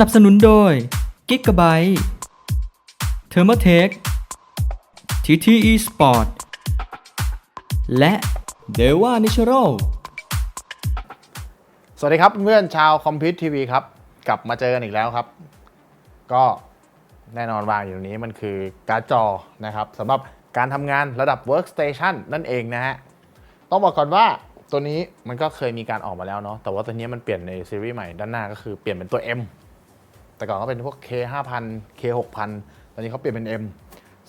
นับสนุนโดย Gigabyte Thermatech TTE Sport และ Deva Natural สวัสดีครับเพื่อนชาวคอมพิวทีวีครับ กลับมาเจอกันอีกแล้วครับ ก็แน่นอนวางอยู่ตรงนี้มันคือการ์ดจอนะครับสำหรับการทำงานระดับ Workstation นั่นเองนะฮะ ต้องบอกก่อนว่าตัวนี้มันก็เคยมีการออกมาแล้วเนาะแต่ว่าตัวนี้มันเปลี่ยนในซีรีส์ใหม่ด้านหน้าก็คือเปลี่ยนเป็นตัว M แต่ก่อนก็เป็นพวก K 5 0 0 K 6 0 0ตอนนี้เขาเปลี่ยนเป็น M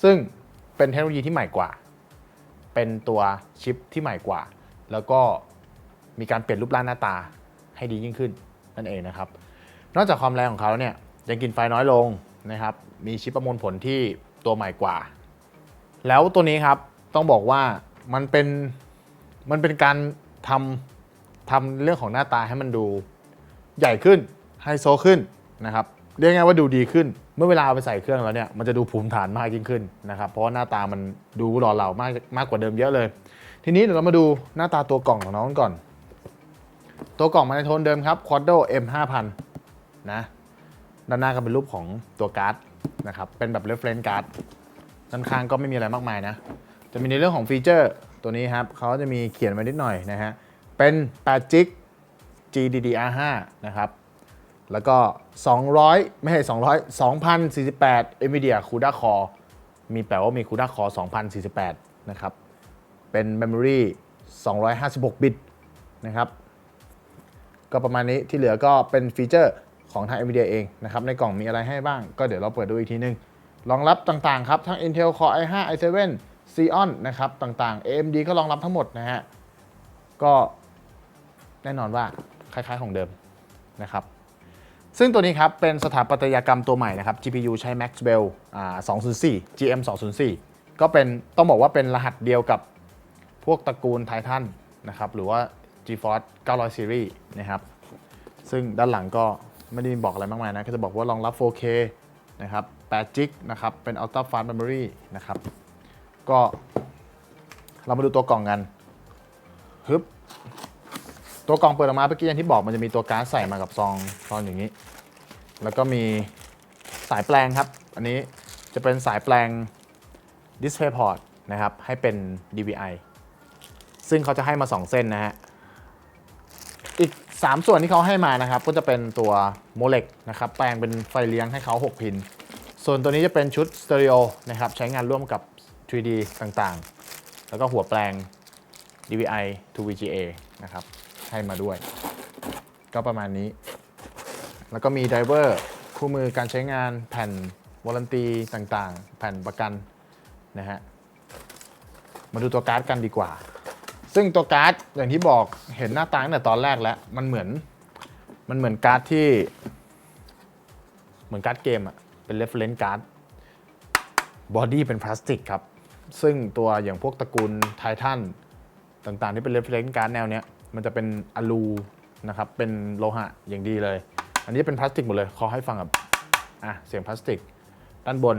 ซึ่งเป็นเทคโนโลยีที่ใหม่กว่า เป็นตัวชิปที่ใหม่กว่า แล้วก็มีการเปลี่ยนรูปร่างหน้าตาให้ดียิ่งขึ้นนั่นเองนะครับ นอกจากความแรงของเขาเนี่ยยังกินไฟน้อยลงนะครับ มีชิปประมวลผลที่ตัวใหม่กว่า แล้วตัวนี้ครับต้องบอกว่ามันเป็นมันเป็นการทำทำเรื่องของหน้าตาให้มันดูใหญ่ขึ้นไฮโซขึ้นนะครับ เรียกง่ายว่าดูดีขึ้น เมื่อเวลาเอาไปใส่เครื่องแล้วเนี่ยมันจะดูภูมิฐานมากยิ่งขึ้นนะครับ เพราะว่าหน้าตามันดูหล่อเหลามากมากกว่าเดิมเยอะเลย ทีนี้เดี๋ยวเรามาดูหน้าตาตัวกล่องของน้องก่อน ตัวกล่องมาในโทนเดิมครับ Quadro M 5 0 0 0นะด้านหน้าก็เป็นรูปของตัวการ์ดนะครับเป็นแบบ reference card ด้านข้างก็ไม่มีอะไรมากมายนะ จะมีในเรื่องของฟีเจอร์ตัวนี้ครับเขาจะมีเขียนไว้นิดหน่อยนะฮะเป็น8 g b GDDR5 นะครับ แล้วก็ 200 ไม่ใช่ 200 2048 NVIDIA CUDA Core มีแปลว่ามี CUDA Core 2048 นะครับ เป็น Memory 256 บิตนะครับ ก็ประมาณนี้ที่เหลือก็เป็นฟีเจอร์ของทาง NVIDIA เองนะครับ ในกล่องมีอะไรให้บ้าง ก็เดี๋ยวเราเปิดดูอีกทีนึง รองรับต่างๆครับ ทั้ง Intel Core i5 i7 Xeon นะครับ ต่างๆ AMD ก็รองรับทั้งหมดนะฮะ ก็แน่นอนว่าคล้ายๆของเดิมนะครับ ซึ่งตัวนี้ครับ เป็นสถาปัตยกรรมตัวใหม่นะครับ GPU ใช้ Maxwell 204 GM 204ก็เป็นต้องบอกว่าเป็นรหัสเดียวกับพวกตระกูล Titan นะครับ หรือว่า GeForce 900 Series นะครับ ซึ่งด้านหลังก็ไม่ได้บอกอะไรมากมายนะ ก็จะบอกว่ารองรับ 4K นะครับ8 g b นะครับ เป็น Ultra Fast Memory นะครับ ก็เรามาดูตัวกล่องกันฮึบ ตัวกล่องเปิดออกมาเมื่อกี้อย่างที่บอกมันจะมีตัวการ์ดใส่มากับซองซองอย่างนี้ แล้วก็มีสายแปลงครับ อันนี้จะเป็นสายแปลง DisplayPort นะครับ ให้เป็น DVI ซึ่งเขาจะให้มา 2 เส้นนะฮะ อีก 3 ส่วนที่เขาให้มานะครับ ก็จะเป็นตัวโมเลกนะครับ แปลงเป็นไฟเลี้ยงให้เขา 6 พิน ส่วนตัวนี้จะเป็นชุดสเตอริโอนะครับ ใช้งานร่วมกับ 3D ต่างๆ แล้วก็หัวแปลง DVI to VGA นะครับ ให้มาด้วย ก็ประมาณนี้ แล้วก็มีไดเวอร์คู่มือการใช้งานแผ่นวอลันตีต่างๆ แผ่นประกันนะฮะ มาดูตัวการ์ดกันดีกว่า ซึ่งตัวการ์ดอย่างที่บอกเห็นหน้าตาตั้งแต่ตอนแรกแล้ว มันเหมือนมันเหมือนการ์ดที่ เหมือนการ์ดเกมอะเป็น reference card บอดี้เป็นพลาสติกครับ ซึ่งตัวอย่างพวกตระกูลไททันต่างๆ ที่เป็น reference card แนวเนี้ย มันจะเป็นอลูนะครับเป็นโลหะอย่างดีเลย อันนี้เป็นพลาสติกหมดเลยขอให้ฟังกับอะเสียงพลาสติก ด้านบน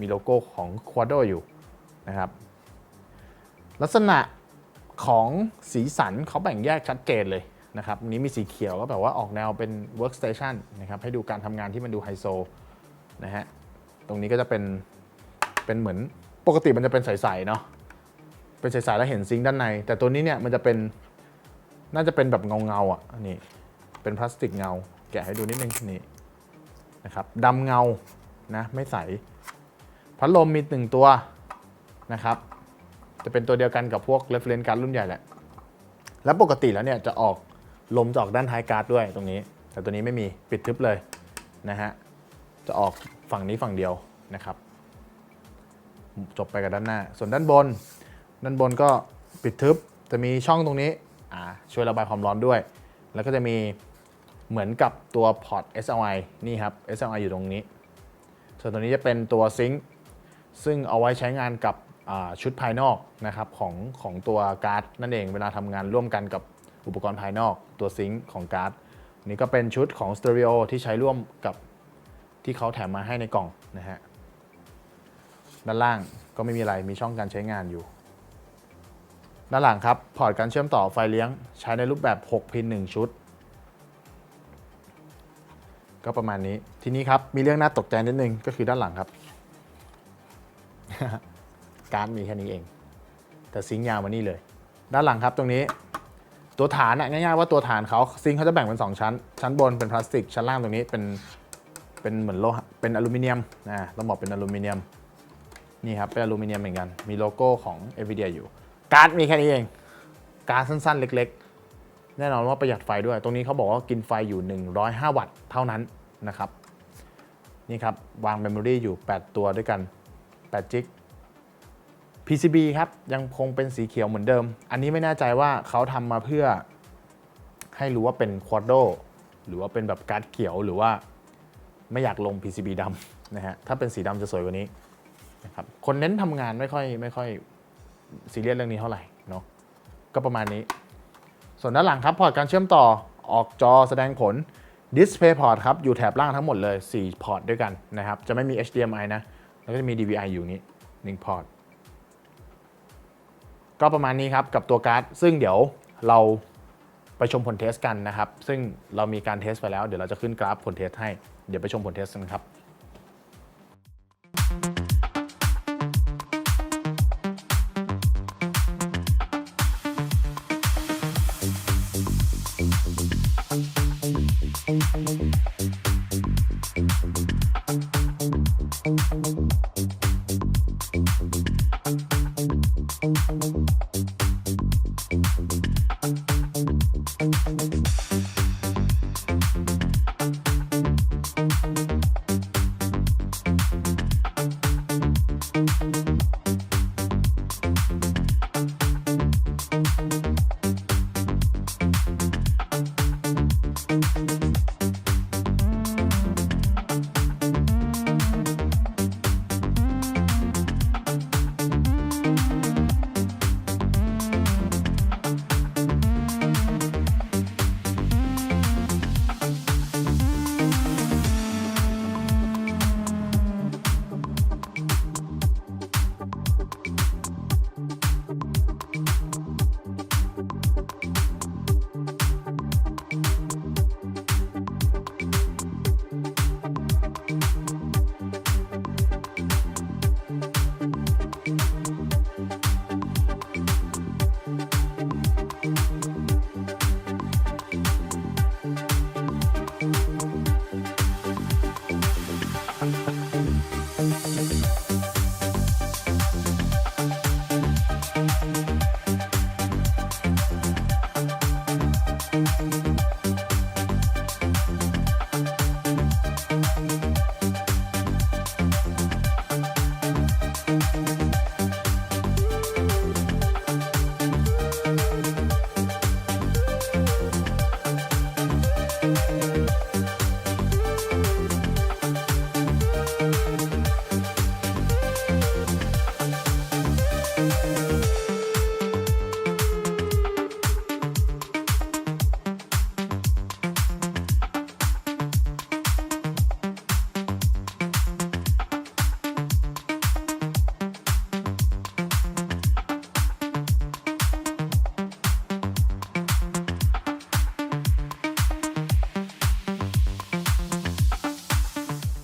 มีโลโก้ของ Quadro อยู่นะครับลักษณะของสีสันเขาแบ่งแยกชัดเจนเลยนะครับอันนี้มีสีเขียวก็แบบว่าออกแนวเป็น workstation นะครับให้ดูการทำงานที่มันดูไฮโซนะฮะตรงนี้ก็จะเป็นเป็นเหมือนปกติมันจะเป็นใสๆเนาะเป็นใสๆแล้วเห็นซิงค์ด้านใน แต่ตัวนี้เนี่ยมันจะเป็น น่าจะเป็นแบบเงาๆอะนี่เป็นพลาสติกเงา แกะให้ดูนิดนึงนี่นะครับดำเงานะไม่ใส พัดลมมีหนึ่งตัวนะครับ จะเป็นตัวเดียวกันกับพวก reference card รุ่นใหญ่แหละ แล้วปกติแล้วเนี่ยจะออกลมจะออกด้านท้ายการ์ดด้วยตรงนี้ แต่ตัวนี้ไม่มีปิดทึบเลยนะฮะจะออกฝั่งนี้ฝั่งเดียวนะครับ จบไปกับด้านหน้า ส่วนด้านบน ด้านบนก็ปิดทึบจะมีช่องตรงนี้ ช่วยระบายความร้อนด้วย แล้วก็จะมีเหมือนกับตัวพอร์ต SLI นี่ครับ SLI อยู่ตรงนี้ ส่วนตัวนี้จะเป็นตัวซิงค์ซึ่งเอาไว้ใช้งานกับชุดภายนอกนะครับของของตัวการ์ดนั่นเองเวลาทำงานร่วมกันกับอุปกรณ์ภายนอก ตัวซิงค์ของการ์ดนี่ก็เป็นชุดของสเตอริโอที่ใช้ร่วมกับที่เขาแถมมาให้ในกล่องนะฮะด้านล่างก็ไม่มีอะไรมีช่องการใช้งานอยู่ ด้านหลังครับ พอร์ตการเชื่อมต่อไฟเลี้ยงใช้ในรูปแบบ 6 พิน 1 ชุด ก็ประมาณนี้ ทีนี้ครับ มีเรื่องน่าตกใจนิดนึง ก็คือด้านหลังครับ การ์ดมีแค่นี้เอง แต่ซิงยาวมานี่เลย ด้านหลังครับตรงนี้ ตัวฐานอะง่ายๆว่าตัวฐานเขาซิงเขาจะแบ่งเป็น 2 ชั้น ชั้นบนเป็นพลาสติก ชั้นล่างตรงนี้เป็นเป็นเหมือนโลหะเป็นอลูมิเนียมนะต้องบอกเป็นอลูมิเนียมนี่ครับเป็นอลูมิเนียมเหมือนกัน มีโลโก้ของ NVIDIA อยู่ การ์ดมีแค่นี้เอง การ์ดสั้นๆ เล็กๆ แน่นอนว่าประหยัดไฟด้วย ตรงนี้เขาบอกว่ากินไฟอยู่ 105 วัตต์เท่านั้นนะครับ นี่ครับ วางเมมโมรีอยู่ 8 ตัวด้วยกัน8จิก PCB ครับยังคงเป็นสีเขียวเหมือนเดิม อันนี้ไม่แน่ใจว่าเขาทำมาเพื่อให้รู้ว่าเป็นควอ d โดหรือว่าเป็นแบบการ์ดเขียวหรือว่าไม่อยากลง PCB ดำนะฮะ ถ้าเป็นสีดำจะสวยกว่านี้นะครับ คนเน้นทำงานไม่ค่อยไม่ค่อย ซีเรียสเรื่องนี้เท่าไหร่เนาะก็ประมาณนี้ ส่วนด้านหลังครับพอร์ตการเชื่อมต่อออกจอแสดงผล Display Port ครับ อยู่แถบล่างทั้งหมดเลย 4 พอร์ตด้วยกันนะครับ จะไม่มี HDMI นะ แล้วก็จะมี DVI อยู่นี้1พอร์ตก็ประมาณนี้ครับ กับตัวการ์ด ซึ่งเดี๋ยวเราไปชมผลเทสกันนะครับ ซึ่งเรามีการเทสไปแล้ว เดี๋ยวเราจะขึ้นกราฟผลเทสให้ เดี๋ยวไปชมผลเทสกันครับ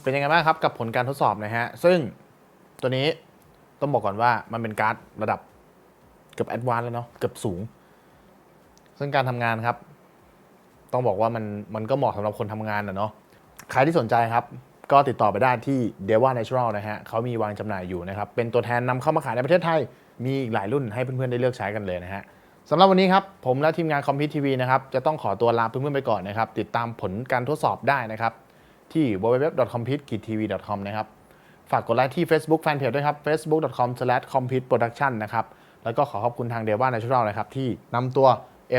เป็นยังไงบ้างครับกับผลการทดสอบนะฮะ ซึ่งตัวนี้ต้องบอกก่อนว่ามันเป็นการ์ดระดับเกือบแอดวานแล้วเนาะเกือบสูง ซึ่งการทำงานครับ ต้องบอกว่ามันมันก็เหมาะสำหรับคนทำงานนะเนาะใครที่สนใจครับ ก็ติดต่อไปได้ที่ d e v a Natural นะฮะเขามีวางจำหน่ายอยู่นะครับ เป็นตัวแทนนำเข้ามาขายในประเทศไทย มีอีกหลายรุ่นให้เพื่อนๆได้เลือกใช้กันเลยนะฮะสำหรับวันนี้ครับ ผมและทีมงานคอมพิวทีวีนะครับ จะต้องขอตัวลาเพื่อนๆไปก่อนนะครับ ติดตามผลการทดสอบได้นะครับ ที่ www.compete-tv.com นะครับ ฝากกดไลค์ที่ Facebook Fanpage ด้วยครับ facebook.com/competeproduction นะครับ แล้วก็ขอขอบคุณทาง d e v a Natural นะครับ ที่นำตัว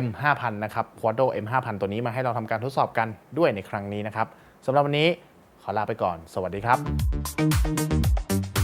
M5000 นะครับ Quadro M5000 ตัวนี้มาให้เราทำการทดสอบกันด้วยในครั้งนี้นะครับสำหรับวันนี้ขอลาไปก่อน สวัสดีครับ